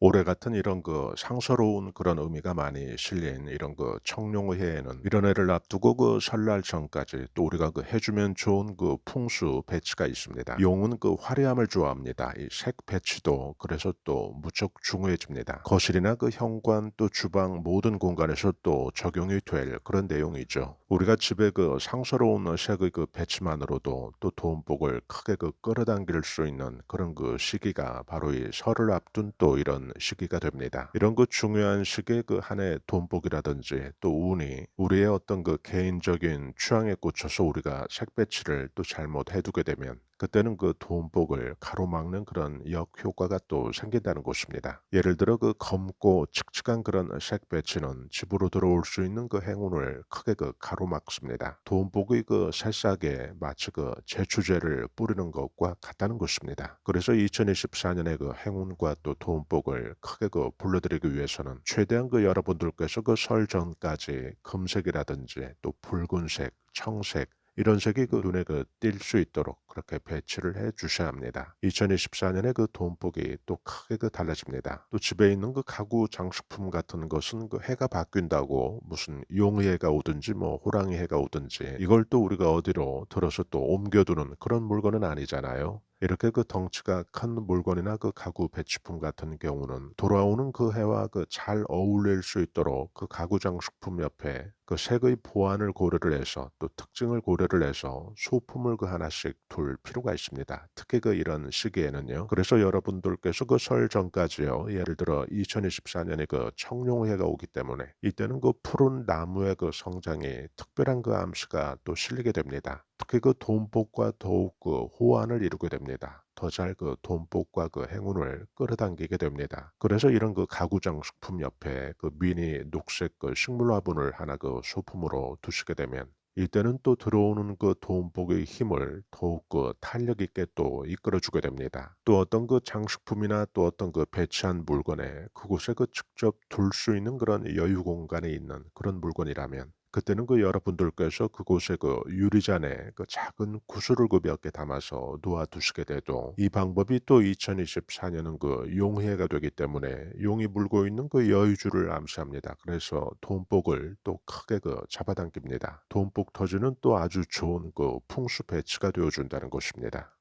올해 같은 이런 그 상서로운 그런 의미가 많이 실린 이런 그 청룡회에는 이런 해를 앞두고 그 설날 전까지 또 우리가 그 해주면 좋은 그 풍수 배치가 있습니다. 용은 그 화려함을 좋아합니다. 이 색 배치도 그래서 또 무척 중요해집니다. 거실이나 그 현관 또 주방 모든 공간에서 또 적용이 될 그런 내용이죠. 우리가 집에 그 상서로운 색의 그 배치만으로도 또 돈복을 크게 그 끌어당길 수 있는 그런 그 시기가 바로 이 설을 앞둔 또 이런 시기가 됩니다. 이런 그 중요한 시기에 그 한 해 돈복이라든지 또 운이 우리의 어떤 그 개인적인 취향에 꽂혀서 우리가 색 배치를 또 잘못 해두게 되면 그때는 그 돈복을 가로막는 그런 역효과가 또 생긴다는 것입니다. 예를 들어 그 검고 칙칙한 그런 색 배치는 집으로 들어올 수 있는 그 행운을 크게 그 가로막습니다. 돈복의 그 새싹에 마치 그 제추제를 뿌리는 것과 같다는 것입니다. 그래서 2024년에 그 행운과 또 돈복을 크게 그 불러들이기 위해서는 최대한 그 여러분들께서 그 설 전까지 금색이라든지 또 붉은색, 청색 이런 색이 그 눈에 그 띌 수 있도록 그렇게 배치를 해 주셔야 합니다. 2024년에 그 돈복이 또 크게 그 달라집니다. 또 집에 있는 그 가구 장식품 같은 것은 그 해가 바뀐다고 무슨 용해가 오든지 뭐 호랑이 해가 오든지 이걸 또 우리가 어디로 들어서 또 옮겨두는 그런 물건은 아니잖아요. 이렇게 그 덩치가 큰 물건이나 그 가구 배치품 같은 경우는 돌아오는 그 해와 그 잘 어울릴 수 있도록 그 가구 장식품 옆에 그 색의 보완을 고려를 해서 또 특징을 고려를 해서 소품을 그 하나씩 둘 필요가 있습니다. 특히 그 이런 시기에는요. 그래서 여러분들께서 그 설 전까지요. 예를 들어 2024년에 그 청룡해가 오기 때문에 이때는 그 푸른 나무의 그 성장이 특별한 그 암시가 또 실리게 됩니다. 특히 그 돈복과 더욱 그 호환을 이루게 됩니다. 더 잘 그 돈복과 그 행운을 끌어당기게 됩니다. 그래서 이런 그 가구 장 식품 옆에 그 미니 녹색 그 식물 화분을 하나 그 소품으로 두시게 되면 이때는 또 들어오는 그 돈복의 힘을 더욱 그 탄력 있게 또 이끌어 주게 됩니다. 또 어떤 그 장식품이나 또 어떤 그 배치한 물건에 그곳에 그 직접 둘 수 있는 그런 여유 공간이 있는 그런 물건이라면 그때는 그 여러분들께서 그곳에 그 유리잔에 그 작은 구슬을 그 몇 개 담아서 놓아 두시게 돼도 이 방법이 또 2024년은 그 용해가 되기 때문에 용이 물고 있는 그 여유주를 암시합니다. 그래서 돈복을 또 크게 그 잡아당깁니다. 돈복 터지는 또 아주 좋은 그 풍수 배치가 되어준다는 것입니다.